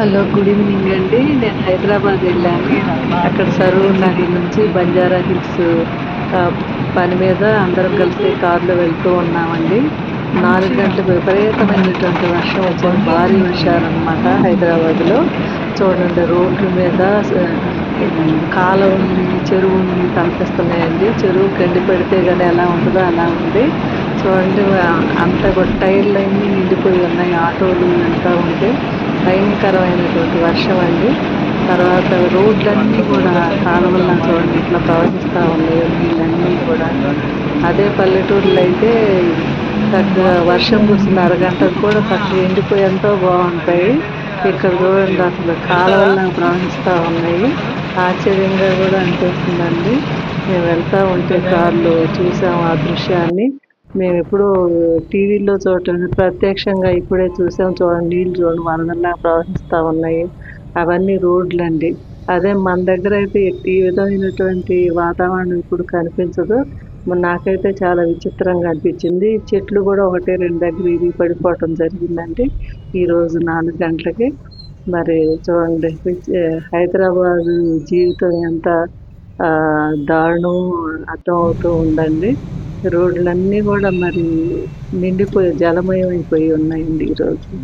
Hello good evening అండి. నేను హైదరాబాద్ వెళ్ళాను అక్కడ సరూర్ నగర్ నుంచి బంజారా హిల్స్ పని మీద అందరం కలిసి కారులో వెళ్తూ ఉన్నామండి. నాలుగు గంటలకు విపరీతమైనటువంటి వర్షం వచ్చింది. భారీ వర్షాలు అనమాట హైదరాబాద్లో. చూడండి రోడ్ల మీద స- కాలువ తలపిస్తున్నాయండి చెరువు గండి కనిపిస్తున్నాయండి చెరువు పెడితే కానీ ఎలా ఉంటుందో? అలా ఉంది. చూడండి అంత కూడా టైర్లు అన్నీ నిండిపోయి ఉన్నాయి. ఆటోలు వెళ్తూ ఉంటే. భయంకరమైనటువంటి వర్షం అండి. తర్వాత రోడ్లన్నీ కూడా కాలువల్లో చూడండి ఇట్లా ప్రవహిస్తూ ఉన్నాయి నీళ్ళన్నీ కూడా. అదే పల్లెటూరులో అయితే చక్కగా వర్షం కురిసిన అరగంటకు కూడా చక్కగా ఎండిపోయి ఎంతో బాగుంటాయి. ఇక్కడ చూడండి అసలు కాలువల్లో ప్రవహిస్తూ ఉన్నాయి. ఆశ్చర్యంగా కూడా అనిపిస్తుందండి. మేము వెళ్తా ఉంటే కార్లు చూసాం ఆ దృశ్యాన్ని. మేము ఎప్పుడూ టీవీలో చూడటం ప్రత్యక్షంగా ఇప్పుడే చూసాం చూడండి నీళ్ళు చూడండి వరదల్లా ప్రవహిస్తూ ఉన్నాయి. అవన్నీ రోడ్లు అండి అదే మన దగ్గర అయితే ఈ విధమైనటువంటి వాతావరణం ఇప్పుడు కనిపించదు. నాకైతే చాలా విచిత్రంగా అనిపించింది. చెట్లు కూడా ఒకటే రెండు దగ్గర ఇది పడిపోవటం జరిగిందండి. ఈరోజు నాలుగు గంటలకి. మరి చూడండి హైదరాబాద్ జీవితం ఎంత దారుణం అర్థం అవుతూ ఉందండి. రోడ్లన్నీ కూడా మరి నిండిపోయి జలమయం అయిపోయి ఉన్నాయండి ఈరోజు.